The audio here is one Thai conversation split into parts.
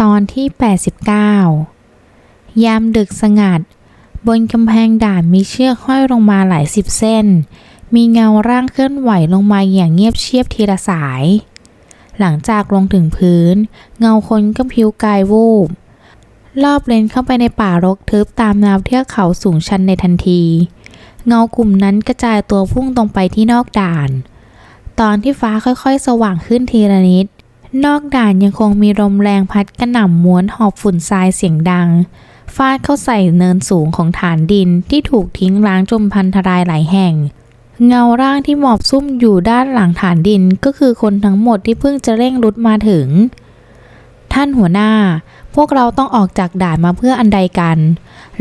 ตอนที่ 89 ยามดึกสงัด บนกำแพงด่านมีเชือกห้อยลงมาหลายสิบเส้น มีเงาร่างเคลื่อนไหวลงมาอย่างเงียบเชียบทีละสาย หลังจากลงถึงพื้น เงาคนก็พิวกายวูบ รอบเลนเข้าไปในป่ารกทึบตามแนวเทือกเขาสูงชันในทันที เงากลุ่มนั้นกระจายตัวพุ่งตรงไปที่นอกด่าน ตอนที่ฟ้าค่อยๆ สว่างขึ้นทีละนิด นอกด่านยังคงมีลมแรงพัดกระหน่ำม้วนหอบฝุ่นทรายเสียงดัง ฟาดเข้าใส่เนินสูงของฐานดินที่ถูกทิ้งร้างจมพันทรายหลายแห่ง เงาร่างที่หมอบซุ่มอยู่ด้านหลังฐานดินก็คือคนทั้งหมดที่เพิ่งจะเร่งรุดมาถึง ท่านหัวหน้า พวกเราต้องออกจากด่านมาเพื่ออันใดกัน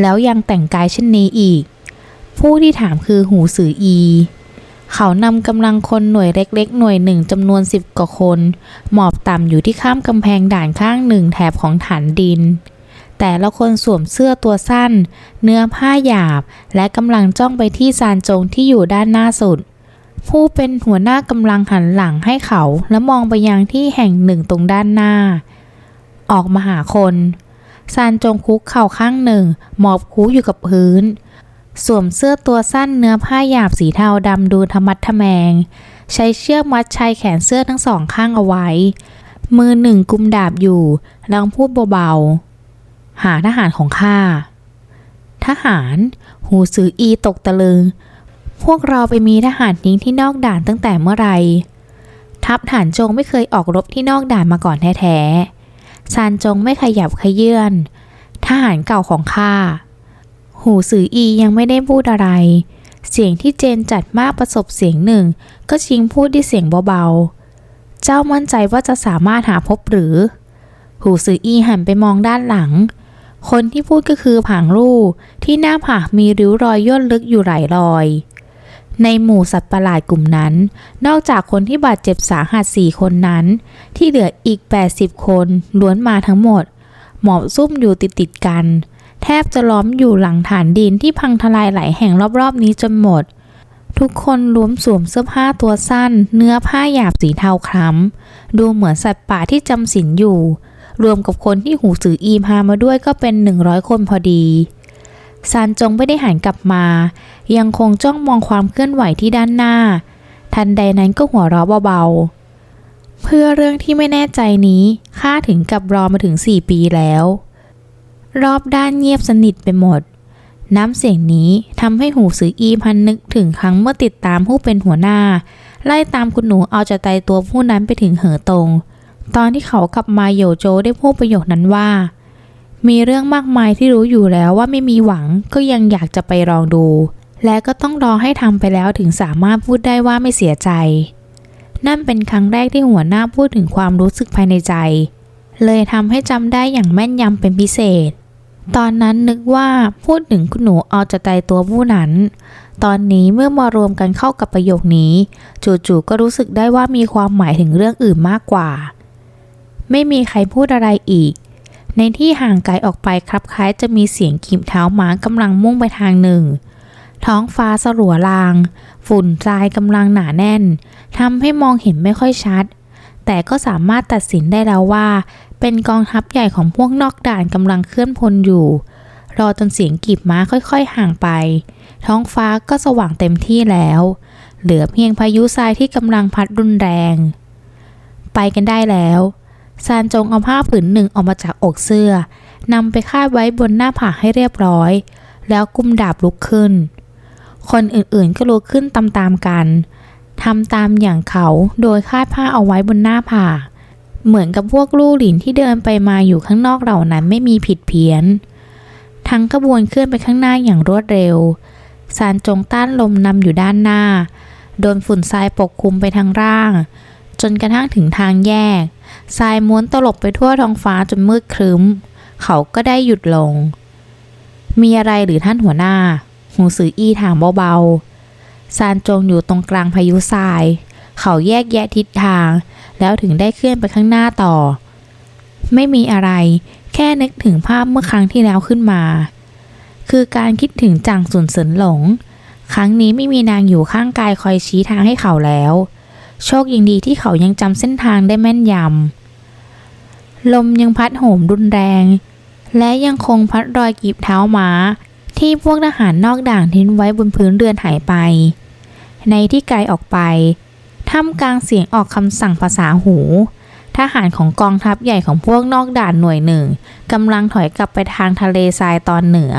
แล้วยังแต่งกายเช่นนี้อีก ผู้ที่ถามคือหูสืออี เขานำกำลังคนหน่วยเล็กๆ หน่วยหนึ่งจำนวนสิบกว่าคน หมอบต่ำอยู่ที่ข้ามกำแพงด่านข้างหนึ่งแถบของฐานดิน แต่ละคนสวมเสื้อตัวสั้น เนื้อผ้าหยาบ และกำลังจ้องไปที่ซานจงที่อยู่ด้านหน้าสุด ผู้เป็นหัวหน้ากำลังหันหลังให้เขาและมองไปยังที่แห่งหนึ่งตรงด้านหน้า ออกมาหาคนซานจงคุกเข่าข้างหนึ่ง หมอบคูอยู่กับพื้น สวมเสื้อตัวสั้นเนื้อผ้าหยาบสีเทาดำดูธรรมัดทะแมง ใช้เชือกมัดชายแขนเสื้อทั้งสองข้างเอาไว้ มือหนึ่งกุมดาบอยู่ลองพูดเบาๆ หาทหารของข้า ทหาร หูสืออีตกตะลึง พวกเราไปมีทหารทิ้งที่นอกด่านตั้งแต่เมื่อไหร่ทัพฐานจงไม่เคยออกรบที่นอกด่านมาก่อนแท้ๆซานจงไม่ขยับขยื่นทหารเก่าของข้า หูสืออียังไม่ได้พูดอะไร เสียงที่เจนจัดมากประสบเสียงหนึ่ง ก็ชิงพูดด้วยเสียงเบาๆ เจ้ามั่นใจว่าจะสามารถหาพบหรือ หูสืออีหันไปมองด้านหลัง คนที่พูดก็คือผางลู่ที่หน้าผากมีริ้วรอยย่นลึกอยู่หลายรอยในหมู่สัตว์ประหลาดกลุ่มนั้น นอกจากคนที่บาดเจ็บสาหัสสี่คนนั้น ที่เหลืออีก 80 คนล้วนมาทั้งหมด หมอบซุ่มอยู่ติดติดกัน แทบจะล้อมอยู่หลังฐานดินที่พังทลายหลายแห่งรอบๆนี้จนหมด ทุกคนล้วมสวมเสื้อผ้าตัวสั้น เนื้อผ้าหยาบสีเทาคล้ำ ดูเหมือนสัตว์ป่าที่จำศีลอยู่ รวมกับคนที่หูสืออีพามาด้วยก็เป็น100คนพอดีซานจงไม่ได้หันกลับมา ยังคงจ้องมองความเคลื่อนไหวที่ด้านหน้า ทันใดนั้นก็หัวเราะเบาๆ เพื่อเรื่องที่ไม่แน่ใจนี้ข้าถึงกับรอมาถึง4ปีแล้ว รอบด้านเงียบสนิทไปหมด น้ำเสียงนี้ทำให้หูสืออีพันนึกถึงครั้งเมื่อติดตามผู้เป็นหัวหน้า ไล่ตามคุณหนูเอาจะใจตัวผู้นั้นไปถึงเหอตรงตอนที่เขากลับมาโยโจได้พูดประโยคนั้นว่า มีเรื่องมากมายที่รู้อยู่แล้วว่าไม่มีหวังก็ยังอยากจะไปลองดู และก็ต้องรอให้ทำไปแล้วถึงสามารถพูดได้ว่าไม่เสียใจ นั่นเป็นครั้งแรกที่หัวหน้าพูดถึงความรู้สึกภายในใจ เลยทำให้จำได้อย่างแม่นยำเป็นพิเศษ ตอนนั้นนึกว่าพูดถึงคุณหนูเอาจะใจตัวผู้นั้น ตอนนี้เมื่อมารวมกันเข้ากับประโยคนี้ จู่ๆก็รู้สึกได้ว่ามีความหมายถึงเรื่องอื่นมากกว่า ไม่มีใครพูดอะไรอีก ในที่ห่างไกลออกไปครับคล้ายจะมีเสียงขีบเท้าม้ากำลังมุ่งไปทางหนึ่ง ท้องฟ้าสลัวลาง ฝุ่นทรายกำลังหนาแน่นทำให้มองเห็นไม่ค่อยชัด แต่ก็สามารถตัดสินได้แล้วว่า เป็นกองทัพใหญ่ของพวกนอกด่านกำลังเคลื่อนพลอยู่ รอจนเสียงกีบม้าค่อยๆห่างไป ท้องฟ้าก็สว่างเต็มที่แล้ว เหลือเพียงพายุทรายที่กำลังพัดรุนแรง ไปกันได้แล้วซานจงเอาผ้าผืนหนึ่งออกมาจากอกเสื้อนำไปคาดไว้บนหน้าผากให้เรียบร้อย แล้วกุมดาบลุกขึ้น คนอื่นๆก็ลุกขึ้นตามๆกันทำตามอย่างเขาโดยคาดผ้าเอาไว้บนหน้าผาก เหมือนกับพวกลู่หลินที่เดินไปมาอยู่ข้างนอกเหล่านั้นไม่มีผิดเพี้ยน ทั้งขบวนเคลื่อนไปข้างหน้าอย่างรวดเร็วสารจงต้านลมนำอยู่ด้านหน้า โดนฝุ่นทรายปกคลุมไปทางร่าง จนกระทั่งถึงทางแยก ทรายม้วนตลบไปทั่วท้องฟ้าจนมืดครึ้ม เขาก็ได้หยุดลง มีอะไรหรือท่านหัวหน้า หูสืออี้ถามเบาๆ ซานจงอยู่ตรงกลางพายุทราย เขาแยกแยะทิศทาง แล้วถึงได้เคลื่อนไปข้างหน้าต่อ ไม่มีอะไร แค่นึกถึงภาพเมื่อครั้งที่แล้วขึ้นมา คือการคิดถึงจางสุนเสรินหลง ครั้งนี้ไม่มีนางอยู่ข้างกายคอยชี้ทางให้เขาแล้ว โชคยังดีที่เขายังจำเส้นทางได้แม่นยำ ลมยังพัดโหมรุนแรง และยังคงพัดรอยกีบเท้าม้า ที่พวกทหารนอกด่านทิ้งไว้บนพื้นเรือนหายไป ในที่ไกลออกไป ท่ามกลางเสียงออกคำสั่งภาษาหู ทหารของกองทัพใหญ่ของพวกนอกด่านหน่วยหนึ่งกำลังถอยกลับไปทางทะเลทรายตอนเหนือ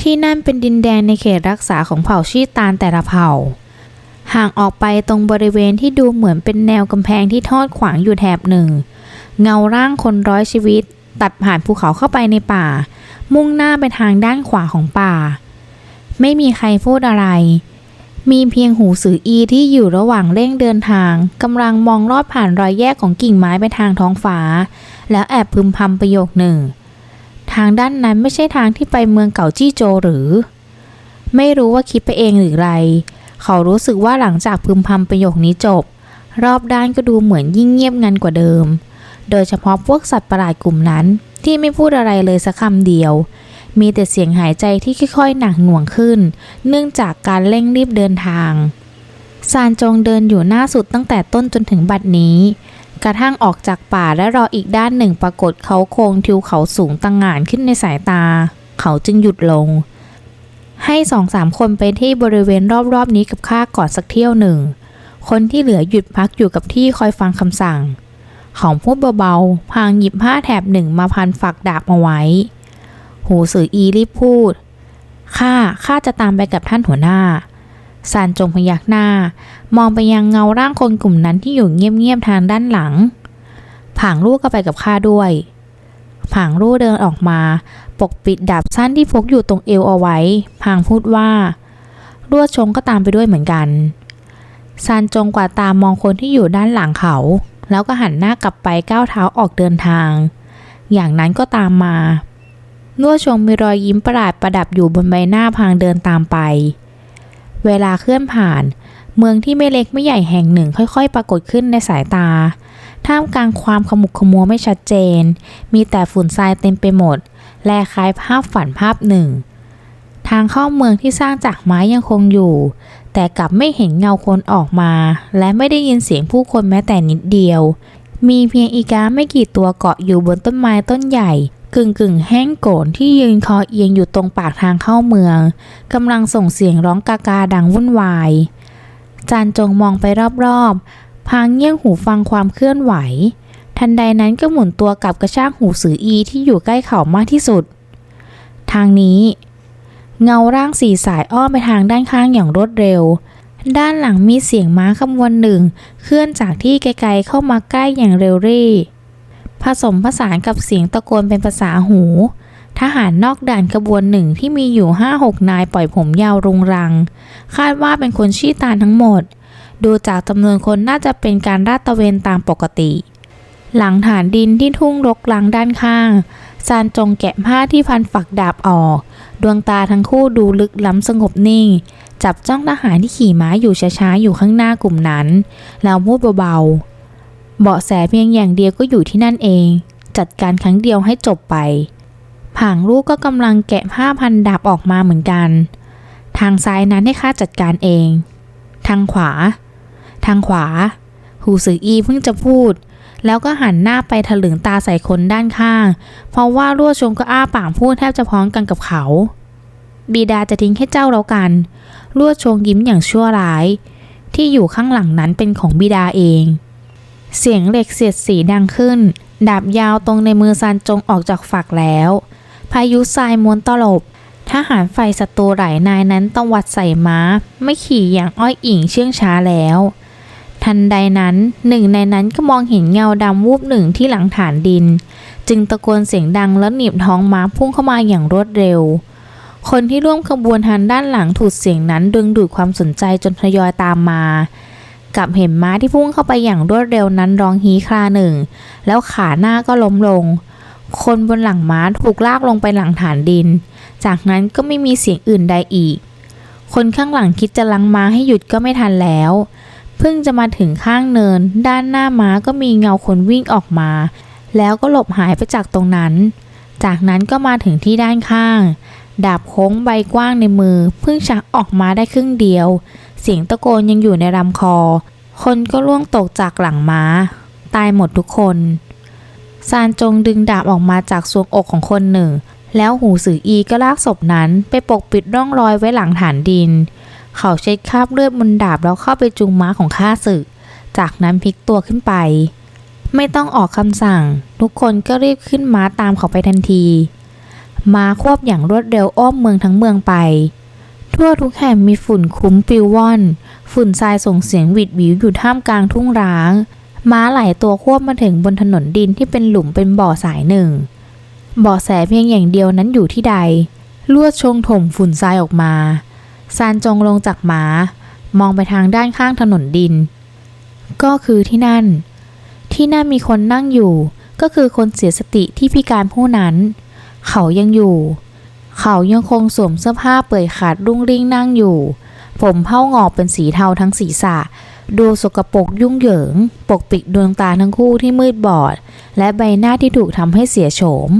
ที่นั่นเป็นดินแดนในเขตรักษาของเผ่าชีตานแต่ละเผ่า ห่างออกไปตรงบริเวณที่ดูเหมือนเป็นแนวกำแพงที่ทอดขวางอยู่แถบหนึ่ง เงาร่างคนร้อยชีวิต ตัดผ่านภูเขาเข้าไปในป่า มุ่งหน้าไปทางด้านขวาของป่า ไม่มีใครพูดอะไร มีเพียงหูสืออีที่อยู่ระหว่างเร่งเดินทางกำลังมองลอดผ่านรอยแยกของกิ่งไม้ไปทางท้องฟ้า แล้วแอบพึมพำประโยคหนึ่ง ทางด้านนั้นไม่ใช่ทางที่ไปเมืองเก่าจี้โจหรือ ไม่รู้ว่าคิดไปเองหรือไร เขารู้สึกว่าหลังจากพึมพำประโยคนี้จบ รอบด้านก็ดูเหมือนยิ่งเงียบงันกว่าเดิม โดยเฉพาะพวกสัตว์ประหลาดกลุ่มนั้นที่ไม่พูดอะไรเลยสักคำเดียว มีแต่เสียงหายใจที่ค่อยๆ หนักหน่วงขึ้น เนื่องจากการเร่งรีบเดินทางซานจงเดินอยู่หน้าสุดตั้งแต่ต้นจนถึงบัดนี้ กระทั่งออกจากป่าและรออีกด้านหนึ่งปรากฏเขาโครงทิวเขาสูงตั้งงานขึ้นในสายตา เขาจึงหยุดลง ให้สองสามคนไปที่บริเวณรอบๆนี้กับข้าก่อนสักเที่ยวหนึ่ง คนที่เหลือหยุดพักอยู่กับที่คอยฟังคำสั่งของพูดเบาๆ พางหยิบผ้าแถบหนึ่งมาพันฝักดาบมาไว้ หูสืออีรีบพูด ข้า ข้าจะตามไปกับท่านหัวหน้าซานจงพยักหน้า มองไปยังเงาร่างคนกลุ่มนั้นที่อยู่เงียบๆทางด้านหลัง ผางลูกก็ไปกับข้าด้วย ผางลูกเดินออกมา ปกปิดดาบสั้นที่พกอยู่ตรงเอวเอาไว้ผางพูดว่ารวดชงก็ตามไปด้วยเหมือนกันซานจงกว่าตามมองคนที่อยู่ด้านหลังเขา แล้วก็หันหน้ากลับไปก้าวเท้าออกเดินทาง อย่างนั้นก็ตามมา นวดชงมีรอยยิ้มประหลาดประดับอยู่บนใบหน้าพางเดินตามไป เวลาเคลื่อนผ่าน เมืองที่ไม่เล็กไม่ใหญ่แห่งหนึ่งค่อยๆ ปรากฏขึ้นในสายตา ท่ามกลางความขมุกขมัวไม่ชัดเจน มีแต่ฝุ่นทรายเต็มไปหมด และคล้ายภาพฝันภาพหนึ่ง ทางเข้าเมืองที่สร้างจากไม้ยังคงอยู่ แต่กลับไม่เห็นเงาคนออกมา และไม่ได้ยินเสียงผู้คนแม้แต่นิดเดียวมีเพียงอีกาไม่กี่ตัวเกาะอยู่บนต้นไม้ต้นใหญ่ กึ่งกึ่งแห้งโกรนที่ยืนคอเอียงอยู่ตรงปากทางเข้าเมืองกำลังส่งเสียงร้องกากาดังวุ่นวาย จานจงมองไปรอบๆ พางเงี่ยงหูฟังความเคลื่อนไหว ทันใดนั้นก็หมุนตัวกลับกระชากหูสืออีที่อยู่ใกล้เขามากที่สุด ทางนี้ เงาร่างสีสายอ้อมไปทางด้านข้างอย่างรวดเร็ว ด้านหลังมีเสียงม้าขบวนหนึ่ง เคลื่อนจากที่ไกลๆเข้ามาใกล้อย่างเร็วรี่ ผสมผสานกับเสียงตะโกนเป็นภาษาหู ทหารนอกด่านขบวนหนึ่งที่มีอยู่ห้าหกนายปล่อยผมยาวรุงรัง คาดว่าเป็นคนชี้ตาทั้งหมด ดูจากจำนวนคนน่าจะเป็นการราดตระเวนตามปกติ หลังฐานดินที่ทุ่งรกรังด้านข้างซานจงแกะผ้าที่พันฝักดาบออก ดวงตาทั้งคู่ดูลึกล้ำสงบนิ่ง จับจ้องทหารที่ขี่ม้าอยู่ช้าๆอยู่ข้างหน้ากลุ่มนั้น แล้วพูดเบาๆ เบาะแสเพียงอย่างเดียวก็อยู่ที่นั่นเอง จัดการครั้งเดียวให้จบไป ผางลูกก็กำลังแกะผ้าพันดาบออกมาเหมือนกัน ทางซ้ายนั้นให้ข้าจัดการเอง ทางขวา ทางขวา หูสืออีเพิ่งจะพูด แล้วก็หันหน้าไปถลึงตาใส่คนด้านข้าง เพราะว่ารั่วชงก็อ้าปากพูดแทบจะพร้อมกันกับเขา บิดาจะทิ้งให้เจ้าแล้วกันรั่วชงยิ้มอย่างชั่วร้าย ที่อยู่ข้างหลังนั้นเป็นของบิดาเอง เสียงเหล็กเสียดสีดังขึ้น ดาบยาวตรงในมือซานจงออกจากฝักแล้ว พายุทรายม้วนตลบทหารฝ่ายศัตรูหลายนายนั้นตวัดใส่ม้า ไม่ขี่อย่างอ้อยอิงเชื่องช้าแล้ว ทันใดนั้นหนึ่งในนั้นก็มองเห็นเงาดำวูบหนึ่งที่หลังฐานดิน จึงตะโกนเสียงดังแล้วหนีบท้องม้าพุ่งเข้ามาอย่างรวดเร็ว คนที่ร่วมขบวนทางด้านหลังถูกเสียงนั้นดึงดูดความสนใจจนทยอยตามมา กับเห็นม้าที่พุ่งเข้าไปอย่างรวดเร็วนั้นร้องฮีคลาหนึ่ง แล้วขาหน้าก็ล้มลง คนบนหลังม้าถูกลากลงไปหลังฐานดิน จากนั้นก็ไม่มีเสียงอื่นใดอีก คนข้างหลังคิดจะลังม้าให้หยุดก็ไม่ทันแล้ว เพิ่งจะมาถึงข้างเนิน ด้านหน้าม้าก็มีเงาคนวิ่งออกมา แล้วก็หลบหายไปจากตรงนั้น จากนั้นก็มาถึงที่ด้านข้าง ดาบโค้งใบกว้างในมือ เพิ่งชักออกมาได้ครึ่งเดียว เสียงตะโกนยังอยู่ในลำคอ คนก็ล่วงตกจากหลังม้า ตายหมดทุกคน ซานจงดึงดาบออกมาจากซวงอกของคนหนึ่ง แล้วหูสืออีก็ลากศพนั้นไปปกปิดร่องรอยไว้หลังฐานดิน เขาเช็ดคราบเลือดบนดาบแล้วเข้าไปจูงม้าของข้าศึก จากนั้นพลิกตัวขึ้นไป ไม่ต้องออกคำสั่ง ทุกคนก็รีบขึ้นม้าตามเขาไปทันที ม้าควบอย่างรวดเร็วอ้อมเมืองทั้งเมืองไป ทั่วทุกแห่งมีฝุ่นคุ้มปิวว่อน ฝุ่นทรายส่งเสียงหวิดหวิวอยู่ท่ามกลางทุ่งร้าง ม้าหลายตัวควบมาถึงบนถนนดินที่เป็นหลุมเป็นบ่อสายหนึ่งบ่อแสเพียงอย่างเดียวนั้นอยู่ที่ใด ลวดชงถมฝุ่นทรายออกมา ซานจงลงจากม้า มองไปทางด้านข้างถนนดิน ก็คือที่นั่น ที่นั่นมีคนนั่งอยู่ ก็คือคนเสียสติที่พิการผู้นั้น เขายังอยู่ เขายังคงสวมเสื้อผ้าเปื่อยขาดรุ่งริ่งนั่งอยู่ ผมเผ้างอกเป็นสีเทาทั้งศีรษะ ดูสกปรกยุ่งเหยิง ปกปิดดวงตาทั้งคู่ที่มืดบอด และใบหน้าที่ถูกทำให้เสียโฉม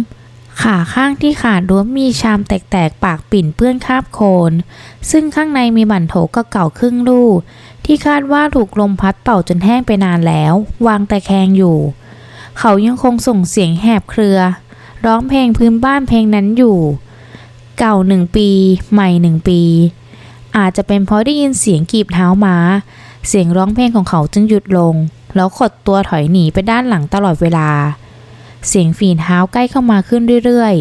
ขาข้างที่ขาดรวมมีชามแตกๆ ปากปิ่นเปื้อนคราบโคลนซึ่งข้างในมีบั่นโถก็เก่าครึ่งลูก ที่คาดว่าถูกลมพัดเป่าจนแห้งไปนานแล้ว วางแต่แคงอยู่ เขายังคงส่งเสียงแหบเครือ ร้องเพลงพื้นบ้านเพลงนั้นอยู่ เก่าหนึ่งปี ใหม่หนึ่งปี อาจจะเป็นเพราะได้ยินเสียงกีบเท้าม้า เสียงร้องเพลงของเขาจึงหยุดลง แล้วขดตัวถอยหนีไปด้านหลังตลอดเวลา เสียงฝีเท้าใกล้เข้ามาขึ้นเรื่อย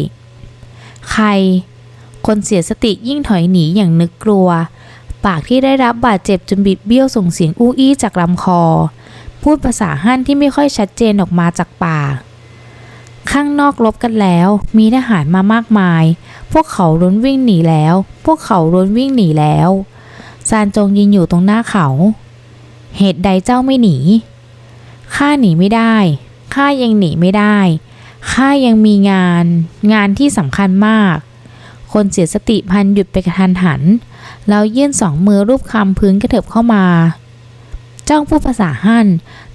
ๆ ใคร คนเสียสติยิ่งถอยหนีอย่างนึกกลัว ปากที่ได้รับบาดเจ็บจนบิดเบี้ยวส่งเสียงอู้อี้จากลำคอ พูดภาษาฮั่นที่ไม่ค่อยชัดเจนออกมาจากปาก ข้างนอกลบกันแล้ว มีทหารมามากมาย พวกเขาล้นวิ่งหนีแล้ว พวกเขาล้นวิ่งหนีแล้วซานจงยืนอยู่ตรงหน้าเขา เหตุใดเจ้าไม่หนีข้าหนีไม่ได้ข้ายังหนีไม่ได้ข้ายังมีงาน งานที่สำคัญมาก คนเสียสติพันหยุดไปกระทันหัน แล้วยื่นสองมือรูปคำพื้นกระเถิบเข้ามา เจ้าพูดภาษาฮั่น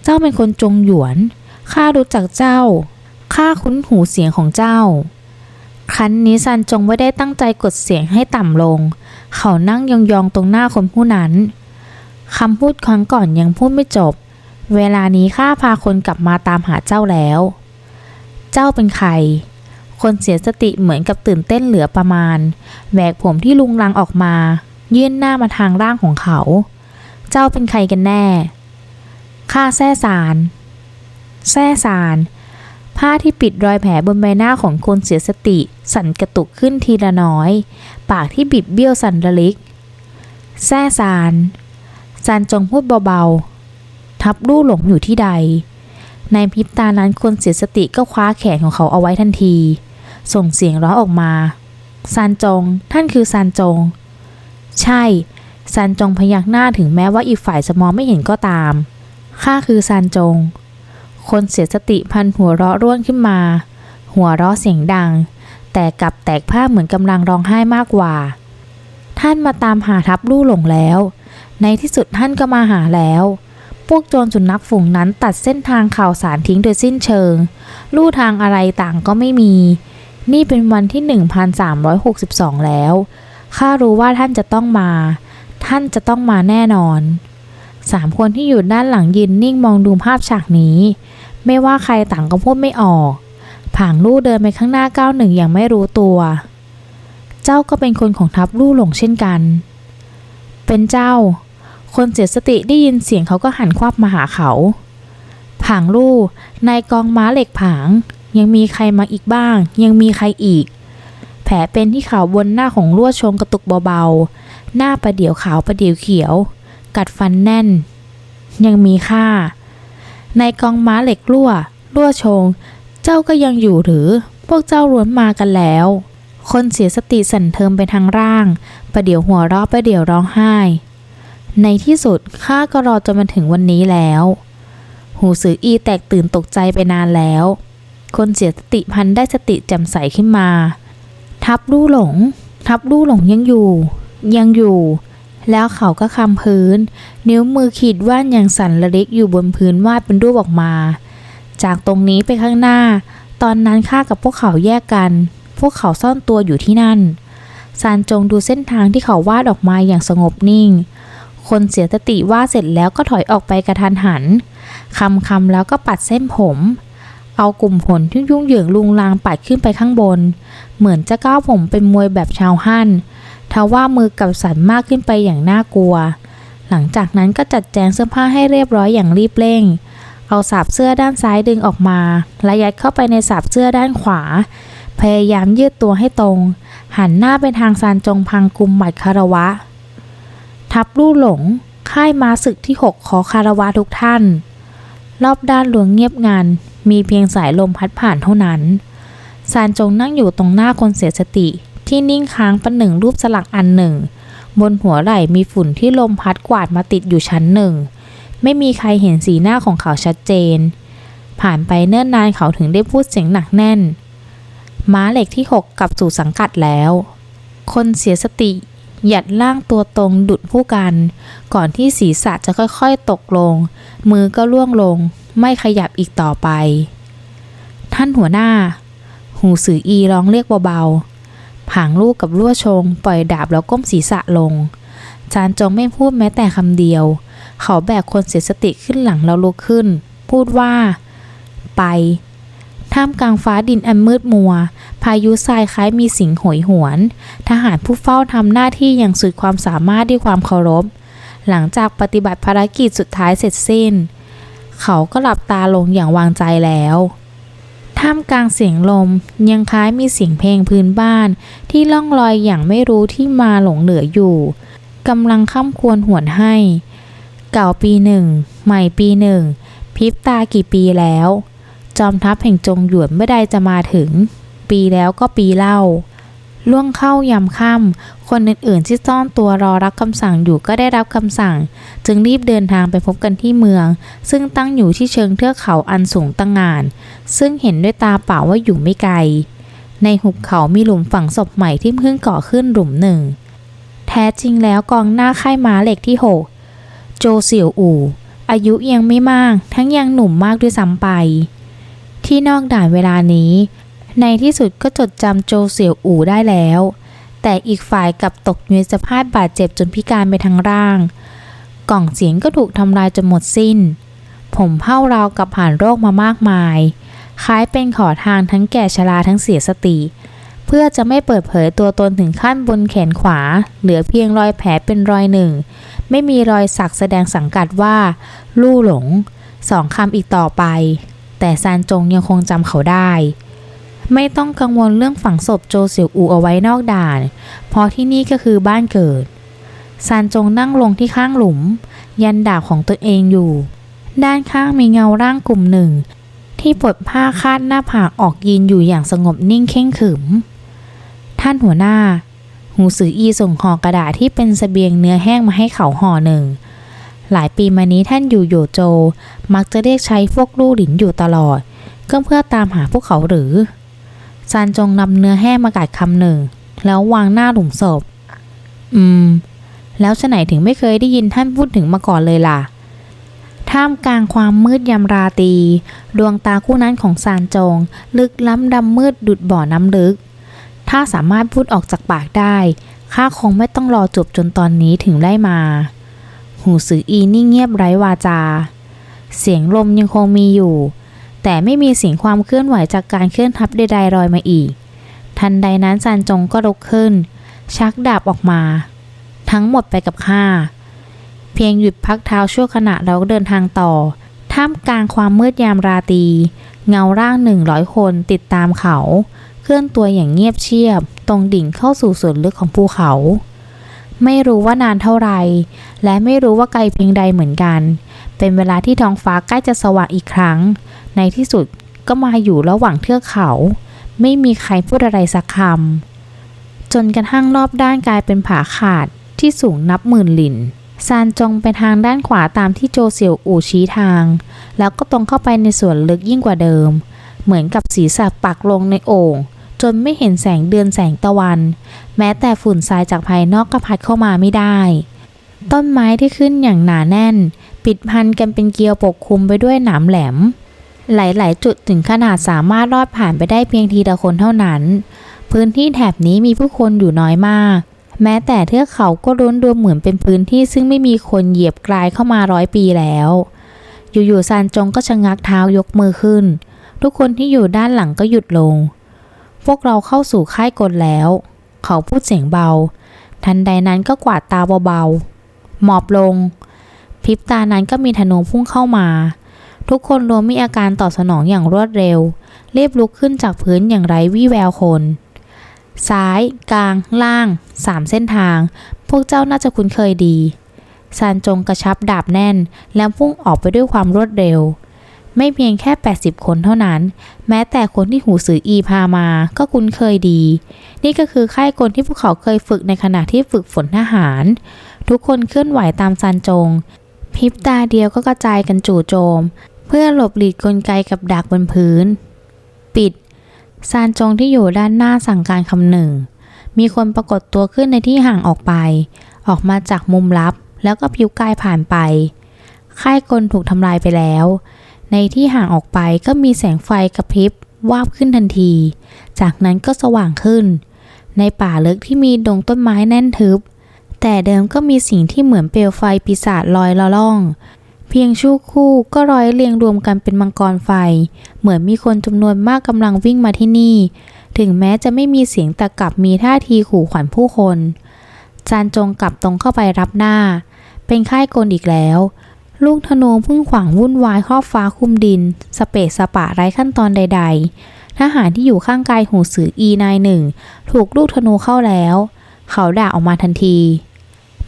เจ้าเป็นคนจงหยวนข้ารู้จักเจ้า ข้าคุ้นหูเสียงของเจ้า ครั้นนี้ซันจงไม่ได้ตั้งใจกดเสียงให้ต่ำลง เขานั่งยองๆตรงหน้าคนผู้นั้นคำพูดครั้งก่อนยังพูดไม่จบ เวลานี้ข้าพาคนกลับมาตามหาเจ้าแล้ว เจ้าเป็นใคร คนเสียสติเหมือนกับตื่นเต้นเหลือประมาณแหวกผมที่ลุงลังออกมา ยื่นหน้ามาทางร่างของเขา เจ้าเป็นใครกันแน่ข้าแซ่สาร แซ่สาร ผ้าที่ปิดรอยแผลบนใบหน้าของคนเสียสติ สั่นกระตุกขึ้นทีละน้อย ปากที่บิดเบี้ยวสั่นระลิก แซ่สารซานจงพูดเบาๆ ทับลู่หลงอยู่ที่ใด ในพริบตานั้นคนเสียสติก็คว้าแขนของเขาเอาไว้ทันที ส่งเสียงร้องออกมาซานจง ท่านคือซานจง ใช่ซานจงพยักหน้าถึงแม้ว่าอีกฝ่ายจะมองไม่เห็นก็ตามข้าคือซานจง คนเสียสติพันหัวเราะร่วนขึ้นมา หัวเราะเสียงดัง แต่กลับแตกผ้าเหมือนกำลังร้องไห้มากกว่า ท่านมาตามหาทับลู่หลงแล้ว ในที่สุดท่านก็มาหาแล้ว พวกโจรสุนัขฝูงนั้นตัดเส้นทางข่าวสารทิ้งโดยสิ้นเชิง ลู่ทางอะไรต่างก็ไม่มี นี่เป็นวันที่ 1362 แล้ว ข้ารู้ว่าท่านจะต้องมา ท่านจะต้องมาแน่นอนสามคนที่อยู่ด้านหลังยืนนิ่งมองดูภาพฉากนี้ ไม่ว่าใครต่างก็พูดไม่ออก ผางลู่เดินไปข้างหน้าก้าวหนึ่งอย่างไม่รู้ตัว เจ้าก็เป็นคนของทัพลู่หลงเช่นกัน เป็นเจ้า คนเสียสติได้ยินเสียงเขาก็หันควับมาหาเขา ผางลู่นายกองม้าเหล็กผาง ยังมีใครมาอีกบ้าง ยังมีใครอีก แผลเป็นที่ขาวบนหน้าของลวดชงกระตุกเบาๆ หน้าประเดี๋ยวขาวประเดี๋ยวเขียว กัดฟันแน่น ยังมีค่า ในกองม้าเหล็กรั่ว รั่วชง เจ้าก็ยังอยู่หรือ พวกเจ้าล้วนมากันแล้ว คนเสียสติสั่นเทิมไปทางร่าง ประเดี๋ยวหัวเราะประเดี๋ยวร้องไห้ ในที่สุดข้าก็รอจนมาถึงวันนี้แล้ว หูสืออีแตกตื่นตกใจไปนานแล้ว คนเสียสติพันได้สติแจ่มใสขึ้นมา ทับลู่หลง ทับลู่หลงยังอยู่ ยังอยู่ แล้วเขาก็คำพื้น นิ้วมือขีดว่านอย่างสั่นระลิกอยู่บนพื้นวาดเป็นรูปออกมา จากตรงนี้ไปข้างหน้า ตอนนั้นข้ากับพวกเขาแยกกัน พวกเขาซ่อนตัวอยู่ที่นั่นซานจงดูเส้นทางที่เขาวาดออกมาอย่างสงบนิ่ง คนเสียสติวาดเสร็จแล้วก็ถอยออกไปกระทันหันคำคำแล้วก็ปัดเส้นผม เอากลุ่มผลที่ยุ่งเหยิงลุงลางปัดขึ้นไปข้างบน เหมือนจะก้าวผมเป็นมวยแบบชาวฮั่น ทว่ามือกับสันมากขึ้นไปอย่างน่ากลัว หลังจากนั้นก็จัดแจงเสื้อผ้าให้เรียบร้อยอย่างรีบเร่ง เอาสาบเสื้อด้านซ้ายดึงออกมา และยัดเข้าไปในสาบเสื้อด้านขวา พยายามยืดตัวให้ตรง หันหน้าไปทางซานจงพังกุมบัดคารวะ ทับลู่หลง ค่ายมาศึกที่ 6 ขอคารวะทุกท่าน รอบด้านหลวงเงียบงัน มีเพียงสายลมพัดผ่านเท่านั้นซานจงนั่งอยู่ตรงหน้าคนเสียสติ ที่นิ่งค้างประหนึ่งรูปสลักอันหนึ่ง บนหัวไหล่มีฝุ่นที่ลมพัดกวาดมาติดอยู่ชั้นหนึ่ง ไม่มีใครเห็นสีหน้าของเขาชัดเจน ผ่านไปเนิ่นนานเขาถึงได้พูดเสียงหนักแน่น ม้าเหล็กที่6กลับสู่สังกัดแล้ว คนเสียสติ หยัดล่างตัวตรงดุดผู้กัน ก่อนที่ศีรษะจะค่อยๆตกลง มือก็ล่วงลง ไม่ขยับอีกต่อไป ท่านหัวหน้า หูสืออีร้องเรียกเบาๆ ผางลูกกับลั่วชง ปล่อยดาบแล้วก้มศีรษะลง จานจงไม่พูดแม้แต่คำเดียว เขาแบกคนเสียสติขึ้นหลังแล้วลุกขึ้น พูดว่า ไป ท่ามกลางฟ้าดินอันมืดมัว พายุทรายคล้ายมีสิงโหยหวน ทหารผู้เฝ้าทำหน้าที่อย่างสุดความสามารถด้วยความเคารพ หลังจากปฏิบัติภารกิจสุดท้ายเสร็จสิ้น เขาก็หลับตาลงอย่างวางใจแล้ว ท่ามกลางเสียงลมยังคล้ายมีเสียงเพลงพื้นบ้าน ที่ล่องลอยอย่างไม่รู้ที่มาหลงเหลืออยู่กำลังค่ำควรหวนให้ เก่าปีหนึ่ง ใหม่ปีหนึ่งพริบตากี่ปีแล้ว จอมทัพแห่งจงหยวนเมื่อใดจะมาถึง ปีแล้วก็ปีเล่า ล่วงเข้ายามค่ำคนอื่นๆที่ซ่อนตัวรอรับคำสั่งอยู่ก็ได้รับคำสั่ง จึงรีบเดินทางไปพบกันที่เมือง ซึ่งตั้งอยู่ที่เชิงเทือกเขาอันสูงตั้งงาน ซึ่งเห็นด้วยตาเปล่าว่าอยู่ไม่ไกล ในหุบเขามีหลุมฝังศพใหม่ที่เพิ่งก่อขึ้นหลุมหนึ่ง แท้จริงแล้วกองหน้าค่ายม้าเหล็กที่หกโจเสี่ยวอู่ อายุยังไม่มาก ทั้งยังหนุ่มมากด้วยซ้ำไปที่นอกด่านเวลานี้ ในที่สุดก็จดจำโจเสี่ยวอู่ได้แล้ว แต่อีกฝ่ายกับตกอยู่ในสภาพบาดเจ็บจนพิการไปทั้งร่าง กล่องเสียงก็ถูกทำลายจนหมดสิ้น ผมเผ่าราวกับผ่านโรคมามากมาย คล้ายเป็นขอทางทั้งแก่ชราทั้งเสียสติ เพื่อจะไม่เปิดเผยตัวตนถึงขั้นบนแขนขวา เหลือเพียงรอยแผลเป็นรอยหนึ่ง ไม่มีรอยสักแสดงสังกัดว่า ลู่หลงสองคำอีกต่อไป แต่ซานจงยังคงจำเขาได้ ไม่ต้องกังวลเรื่องฝังศพโจเสี่ยวอูเอาไว้นอกด่าน เพราะที่นี่ก็คือบ้านเกิด ซานจงนั่งลงที่ข้างหลุม ยันดาบของตัวเองอยู่ ด้านข้างมีเงาร่างกลุ่มหนึ่ง ที่ปลดผ้าคาดหน้าผากออกยืนอยู่อย่างสงบนิ่งเข่งขึม ท่านหัวหน้า หูสืออีส่งห่อกระดาษที่เป็นสเสบียงเนื้อแห้งมาให้เขาห่อหนึ่ง หลายปีมานี้ท่านอยู่โยโจ มักจะเรียกใช้พวกลู่หลินอยู่ตลอด ก็เพื่อตามหาพวกเขาหรือ ซานจงนำเนื้อแห้งมากัดคำหนึ่ง แล้ววางหน้าหลุมศพ อืม แล้วฉะไหนถึงไม่เคยได้ยินท่านพูดถึงมาก่อนเลยล่ะ ท่ามกลางความมืดยำราตรีดวงตาคู่นั้นของซานจง ลึกล้ำดำมืดดุดบ่อน้ำลึก ถ้าสามารถพูดออกจากปากได้ข้าคงไม่ต้องรอจบจนตอนนี้ถึงได้มา หูสืออีนี่เงียบไร้วาจา เสียงลมยังคงมีอยู่ แต่ไม่มีเสียงความเคลื่อนไหวจากการเคลื่อนทับใดๆรอยมาอีก ทันใดนั้นซานจงก็ลุกขึ้น ชักดาบออกมา ทั้งหมดไปกับข้าเพียงหยุดพักเท้าชั่วขณะแล้วเดินทางต่อ ท่ามกลางความมืดยามราตรีเงาร่างหนึ่งร้อยคนติดตามเขา เคลื่อนตัวอย่างเงียบเชียบ ตรงดิ่งเข้าสู่ส่วนลึกของภูเขา ไม่รู้ว่านานเท่าไร และไม่รู้ว่าไกลเพียงใดเหมือนกัน เป็นเวลาที่ท้องฟ้าใกล้จะสว่างอีกครั้ง ในที่สุดก็มาอยู่ระหว่างเทือกเขา ไม่มีใครพูดอะไรสักคำ จนกระทั่งรอบด้านกลายเป็นผาขาดที่สูงนับหมื่นหลินซานจงไปทางด้านขวาตามที่โจเซียวอู่ชี้ทาง แล้วก็ตรงเข้าไปในส่วนลึกยิ่งกว่าเดิม เหมือนกับศีรษะปักลงในโอ่งจนไม่เห็นแสงเดือนแสงตะวัน แม้แต่ฝุ่นทรายจากภายนอกก็พัดเข้ามาไม่ได้ ต้นไม้ที่ขึ้นอย่างหนาแน่น ปิดพันกันเป็นเกลียวปกคลุมไปด้วยหนามแหลม หลาย ๆ จุดถึงขนาดสามารถลอดผ่านไปได้เพียงทีละคนเท่านั้น พื้นที่แถบนี้มีผู้คนอยู่น้อยมาก แม้แต่เทือกเขาก็ล้วนดูเหมือนเป็นพื้นที่ซึ่งไม่มีคนเหยียบกลายเข้ามาร้อยปีแล้ว อยู่ ๆ ซานจงก็ชะงักเท้ายกมือขึ้น ทุกคนที่อยู่ด้านหลังก็หยุดลง พวกเราเข้าสู่ค่ายกลแล้ว เขาพูดเสียงเบา ทันใดนั้นก็กวาดตาเบาๆ หมอบลงพริบตานั้นก็มีธนูพุ่งเข้ามา ทุกคนรวมมีอาการตอบสนองอย่างรวดเร็ว เรียบลุกขึ้นจากพื้นอย่างไร้วี่แววคน ซ้าย กลาง ล่าง สามเส้นทาง พวกเจ้าน่าจะคุ้นเคยดีซานจงกระชับดาบแน่น แล้วพุ่งออกไปด้วยความรวดเร็ว ไม่เพียงแค่ 80 คนเท่านั้น แม้แต่คนที่หูสืออีพามาก็คุ้นเคยดี นี่ก็คือค่ายกลที่พวกเขาเคยฝึกในขณะที่ฝึกฝนทหาร ทุกคนเคลื่อนไหวตามซานจงพริบตาเดียวก็กระจายกันจู่โจม เพื่อหลบหลีกกลไกกับดักบนพื้น ปิด ซานจงที่อยู่ด้านหน้าสั่งการคำหนึ่ง มีคนปรากฏตัวขึ้นในที่ห่างออกไป ออกมาจากมุมลับ แล้วก็พิวกายผ่านไป ค่ายกลถูกทำลายไปแล้ว ในที่ห่างออกไปก็มีแสงไฟกระพริบวาบขึ้นทันที จากนั้นก็สว่างขึ้น ในป่าลึกที่มีดงต้นไม้แน่นทึบ แต่เดิมก็มีสิ่งที่เหมือนเปลวไฟปีศาจลอยละล่อง พียงชั่วคู่ก็ร้อยเรียงรวมกันเป็นมังกรไฟ เหมือนมีคนจำนวนมากกำลังวิ่งมาที่นี่ ถึงแม้จะไม่มีเสียงแต่กลับมีท่าทีขู่ขวัญผู้คน จานจงกลับตรงเข้าไปรับหน้า เป็นค่ายกลอีกแล้ว ลูกธนูพึ่งขวางวุ่นวายครอบฟ้าคุมดิน สเปะสปะไร้ขั้นตอนใด ๆ ทหารที่อยู่ข้างกายหูสืออีนายหนึ่ง ถูกลูกธนูเข้าแล้ว เขาด่าออกมาทันที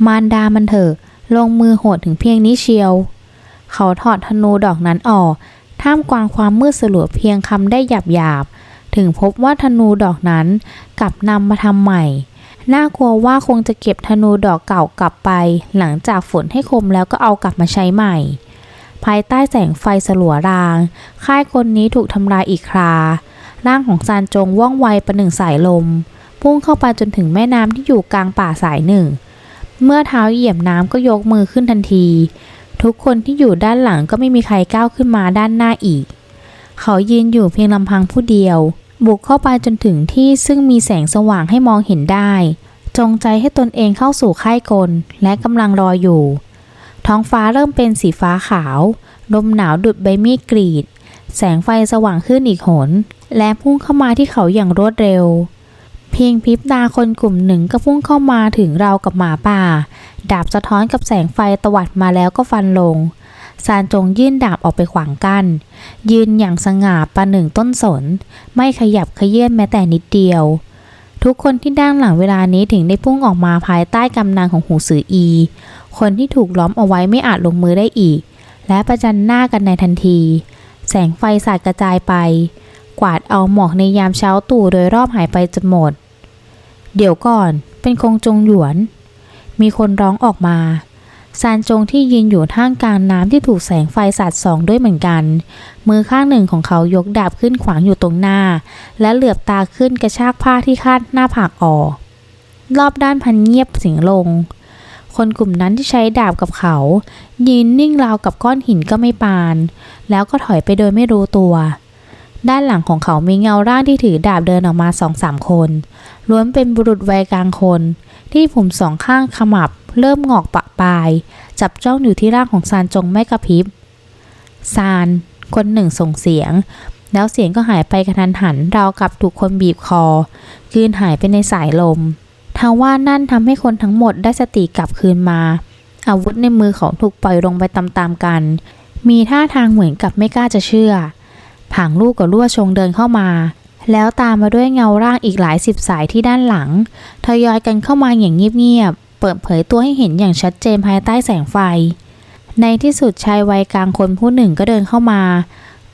มารดามันเถอะลงมือโหดถึงเพียงนี้เชียว เขาถอดธนูดอกนั้นออก ท่ามกลางความมืดสลัวเพียงคำได้หยาบๆถึงพบว่าธนูดอกนั้นกลับนำมาทำใหม่ น่ากลัวว่าคงจะเก็บธนูดอกเก่ากลับไป หลังจากฝนให้คมแล้วก็เอากลับมาใช้ใหม่ ภายใต้แสงไฟสลัวราง ค่ายคนนี้ถูกทำลายอีกครา ร่างของซานจงว่องไวประหนึ่งสายลม พุ่งเข้าไปจนถึงแม่น้ำที่อยู่กลางป่าสายหนึ่ง เมื่อเท้าเหยียบน้ำก็ยกมือขึ้นทันที ทุกคนที่อยู่ด้านหลังก็ไม่มีใครก้าวขึ้นมาด้านหน้าอีก เขายืนอยู่เพียงลำพังผู้เดียว บุกเข้าไปจนถึงที่ซึ่งมีแสงสว่างให้มองเห็นได้ จงใจให้ตนเองเข้าสู่ค่ายกล และกำลังรออยู่ ท้องฟ้าเริ่มเป็นสีฟ้าขาว ลมหนาวดุดใบมีดกรีด แสงไฟสว่างขึ้นอีกหน และพุ่งเข้ามาที่เขาอย่างรวดเร็ว เพียงพริบตาคนกลุ่มหนึ่งก็พุ่งเข้ามาถึงเรากับหมาป่า ดาบสะท้อนกับแสงไฟตวัดมาแล้วก็ฟันลง ซานจงยื่นดาบออกไปขวางกัน้นยืนอย่างสง่าประหนึ่งต้นสน ไม่ขยับเขยื่อนแม้แต่นิดเดียว ทุกคนที่ด้านหลังเวลานี้ถึงได้พุ่งออกมาภายใต้กำนังของหูสืออี คนที่ถูกล้อมเอาไว้ไม่อาจลงมือได้อีก และประจันหน้ากันในทันที แสงไฟสาดกระจายไป กวาดเอาหมอกในยามเช้าตู่โดยรอบหายไปจนหมด เดี๋ยวก่อนเป็นคงจงหยวน มีคนร้องออกมาซานจงที่ยืนอยู่ท่ามกลางน้ำที่ถูกแสงไฟสาดส่องด้วยเหมือนกัน มือข้างหนึ่งของเขายกดาบขึ้นขวางอยู่ตรงหน้า และเหลือบตาขึ้นกระชากผ้าที่คาดหน้าผากออก รอบด้านพันเงียบเสียงลง คนกลุ่มนั้นที่ใช้ดาบกับเขา ยืนนิ่งราวกับก้อนหินก็ไม่ปาน แล้วก็ถอยไปโดยไม่รู้ตัว ด้านหลังของเขามีเงาร่างที่ถือดาบเดินออกมาสองสามคน ล้วนเป็นบุรุษวัยกลางคน ที่ผมสองข้างขมับ เริ่มงอกปะปลาย จับจ้องอยู่ที่ร่างของซานจงไม่กระพริบ ซาน คนหนึ่งส่งเสียง แล้วเสียงก็หายไปกระทันหันราวกับถูกคนบีบคอ คืนหายไปในสายลมทว่านั่นทำให้คนทั้งหมดได้สติกลับคืนมา อาวุธในมือของถูกปล่อยลงไปตามๆกัน มีท่าทางเหมือนกับไม่กล้าจะเชื่อ ผางลูกกับลั่วชงเดินเข้ามา แล้วตามมาด้วยเงาร่างอีกหลายสิบสายที่ด้านหลัง ทยอยกันเข้ามาอย่างเงียบๆ เปิดเผยตัวให้เห็นอย่างชัดเจนภายใต้แสงไฟ ในที่สุดชายวัยกลางคนผู้หนึ่งก็เดินเข้ามา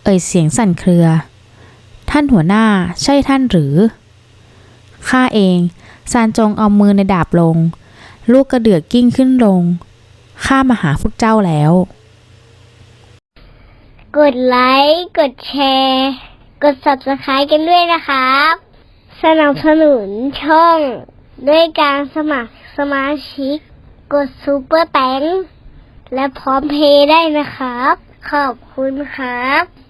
เอ่ยเสียงสั่นเครือ ท่านหัวหน้าใช่ท่านหรือ ข้าเอง ซานจงเอามือในดาบลง ลูกกระเดือกกิ้งขึ้นลง ข้ามาหาพวกเจ้าแล้ว กดไลค์ กดแชร์ กด subscribe กันด้วยนะครับ สนับสนุนช่อง ด้วยการสมัครสมาชิก กดซูเปอร์แตงและพร้อมเพย์ได้นะครับ ขอบคุณครับ